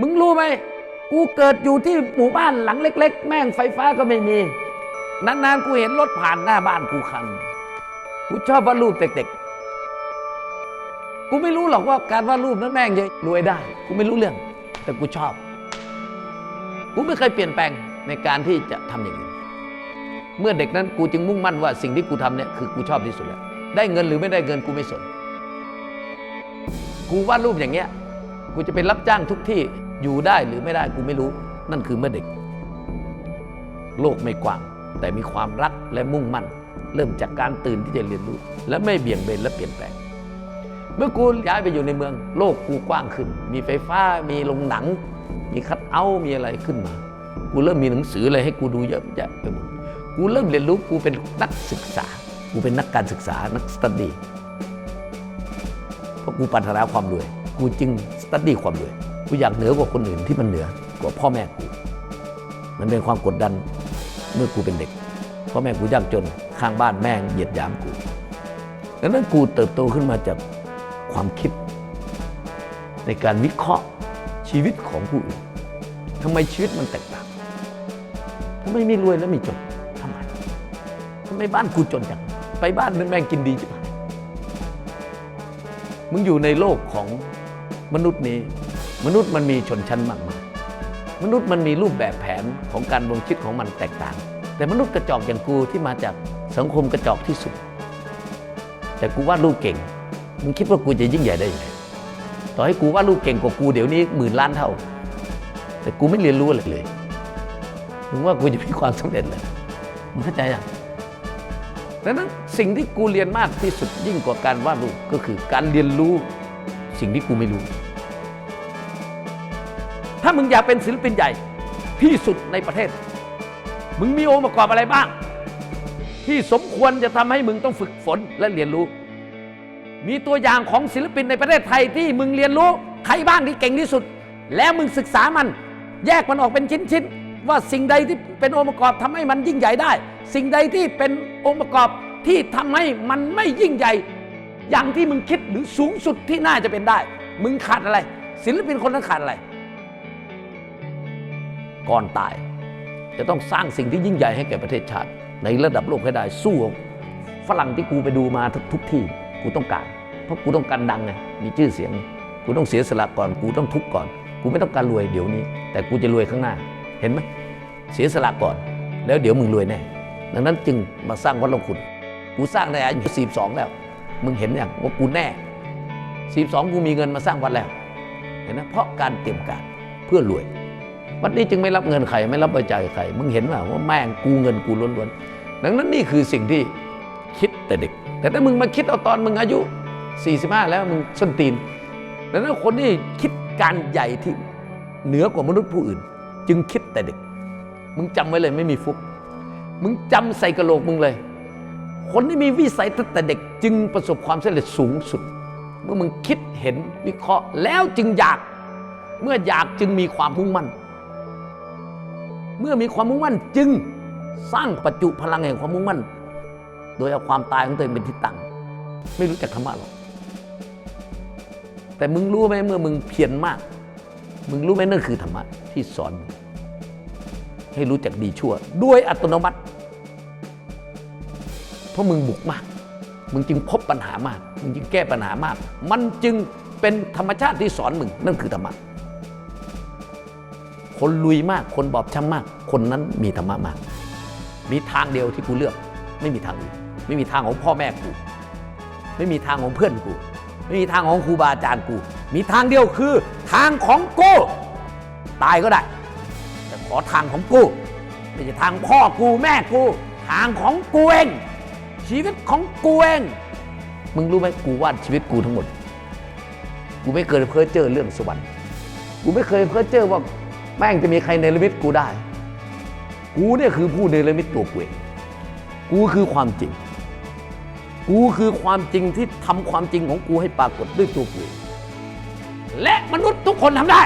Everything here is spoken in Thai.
มึงรู้ไหมกูเกิดอยู่ที่หมู่บ้านหลังเล็ก ๆ แม่งไฟฟ้าก็ไม่มี นานๆกูเห็นรถผ่านหน้าบ้านกูคัน กูชอบวาดรูปเด็กๆ กูไม่รู้หรอกว่าการวาดรูปนั้นแม่งจะรวยได้ กูไม่รู้เรื่อง แต่กูชอบ กูไม่เคยเปลี่ยนแปลงในการที่จะทำอย่างอื่นเมื่อเด็กนั้นกูจึงมุ่งมั่นว่าสิ่งที่กูทำเนี่ยคือกูชอบที่สุดแล้ว ได้เงินหรือไม่ได้เงินกูไม่สน กูวาดรูปอย่างเงี้ย กูจะเป็นรับจ้างทุกที่ อยู่ได้หรือไม่ได้กูไม่รู้ นั่นคือเมื่อเด็ก โลกไม่กว้าง แต่มีความรักและมุ่งมั่น เริ่มจากการตื่นที่จะเรียนรู้ และไม่เบี่ยงเบนและเปลี่ยนแปลง เมื่อกูย้ายไปอยู่ในเมือง โลกกูกว้างขึ้น มีไฟฟ้ามีโรงหนัง มีคัดเอามีอะไรขึ้นมา กูเริ่มมีหนังสืออะไรให้กูดูเยอะแยะไปหมดกูเริ่มเรียนรู้กูเป็นนักศึกษา กูเป็นนักการศึกษานักสตัดดี้เพราะกูปรารถนาความรวย กูจึงสตัดดี้ความรวย กูอยากเหนือกว่าคนอื่นที่มันเหนือกว่าพ่อแม่กู มันเป็นความกดดันเมื่อกูเป็นเด็ก พ่อแม่กูยากจนข้างบ้านแม่งเหยียดหยามกูดังนั้นกูเติบโตขึ้นมาจากความคิด ในการวิเคราะห์ชีวิตของผู้อื่นทำไมชีวิตมันแตกต่างทำไมไม่รวยแล้วมีจนทำไมทำไมบ้านกูจนจังไปบ้านนั้นแม่งกินดีจังมึงอยู่ในโลกของมนุษย์นี้ มนุษย์มันมีชนชั้นมากมายมนุษย์มันมีรูปแบบแผนของการดำรงชีวิตของมันแตกต่าง แต่มนุษย์กระจอกอย่างกูที่มาจากสังคมกระจอกที่สุด แต่กูวาดรูปเก่ง มึงคิดว่ากูจะยิ่งใหญ่ได้ยังไงต่อให้กูวาดรูปเก่งกว่ากูเดี๋ยวนี้หมื่นล้านเท่า แต่กูไม่เรียนรู้อะไรเลยมึงว่ากูจะมีความสำเร็จเลยมึงเข้าใจยังดังนั้นสิ่งที่กูเรียนมากที่สุดยิ่งกว่าการวาดรูปก็คือการเรียนรู้สิ่งที่กูไม่รู้ ถ้ามึงอยากเป็นศิลปินใหญ่ที่สุดในประเทศ มึงมีองค์ประกอบอะไรบ้าง ที่สมควรจะทำให้มึงต้องฝึกฝนและเรียนรู้ มีตัวอย่างของศิลปินในประเทศไทยที่มึงเรียนรู้ใครบ้างที่เก่งที่สุด แล้วมึงศึกษามัน แยกมันออกเป็นชิ้นๆว่าสิ่งใดที่เป็นองค์ประกอบทำให้มันยิ่งใหญ่ได้ สิ่งใดที่เป็นองค์ประกอบที่ทำให้มันไม่ยิ่งใหญ่ อย่างที่มึงคิดหรือสูงสุดที่น่าจะเป็นได้ มึงขาดอะไร ศิลปินคนนั้นขาดอะไร ก่อนตาย จะต้องสร้างสิ่งที่ยิ่งใหญ่ให้แก่ประเทศชาติ ในระดับโลกให้ได้สู้ฝรั่งที่กูไปดูมาทุกทุกที่กูต้องการ เพราะกูต้องการดังไงมีชื่อเสียง กูต้องเสียสละก่อน กูต้องทุกข์ก่อน กูไม่ต้องการรวยเดี๋ยวนี้ แต่กูจะรวยข้างหน้า เห็นไหมเสียสละก่อน แล้วเดี๋ยวมึงรวยแน่ดังนั้นจึงมาสร้างวัดหลวงขุนกูสร้างในอายุสี่สองแล้ว มึงเห็นอย่างว่ากูแน่สี่สองกูมีเงินมาสร้างวัดแล้ว เห็นไหมเพราะการเตรียมการเพื่อรวย วันนี้จึงไม่รับเงินใครไม่รับบริจาคใครมึงเห็นว่าว่าแม่งกูเงินกูล้วนๆดังนั้นนี่คือสิ่งที่คิดแต่เด็ก แต่ถ้ามึงมาคิดเอาตอนมึงอายุ 45 แล้วมึงส้นตีนดังนั้นคนที่คิดการใหญ่ที่เหนือกว่ามนุษย์ผู้อื่น จึงคิดแต่เด็ก มึงจำไว้เลยไม่มีฟุก มึงจำใส่กระโหลกมึงเลย คนที่มีวิสัยตั้งแต่เด็ก จึงประสบความสำเร็จสูงสุด เมื่อมึงคิดเห็นวิเคราะห์แล้วจึงอยากเมื่ออยากจึงมีความมุ่งมั่น เมื่อมีความมุ่งมั่นจึงสร้างปัจจุพลังแห่งความมุ่งมั่น โดยเอาความตายของตัวเองเป็นที่ตั้งไม่รู้จักธรรมะหรอกแต่มึงรู้ไหมเมื่อมึงเพียรมาก มึงรู้ไหมนั่นคือธรรมะที่สอน ให้รู้จักดีชั่ว ด้วยอัตโนมัติ เพราะมึงบุกมาก มึงจึงพบปัญหามาก มึงจึงแก้ปัญหามาก มันจึงเป็นธรรมชาติที่สอนมึงนั่นคือธรรมะ คนลุยมาก คนบอบช้ำมาก คนนั้นมีธรรมะมาก มีทางเดียวที่กูเลือก ไม่มีทางอื่นไม่มีทางของพ่อแม่กู ไม่มีทางของเพื่อนกู ไม่มีทางของครูบาอาจารย์กู มีทางเดียวคือ ทางของกูตายก็ได้ แต่ขอทางของกูไม่ใช่ทางพ่อกูแม่กู ทางของกูเอง ชีวิตของกูเอง มึงรู้ไหมกูวาดชีวิตกูทั้งหมด กูไม่เคยเพ้อเจอเรื่องสวรรค์ กูไม่เคยเพ้อเจอว่า แม่งจะมีใครเนรมิตกูได้ กูเนี่ยคือผู้เนรมิตตัวกูเองกูคือความจริง กูคือความจริงที่ทำความจริงของกูให้ปรากฏด้วยตัวกูเองและมนุษย์ทุกคนทำได้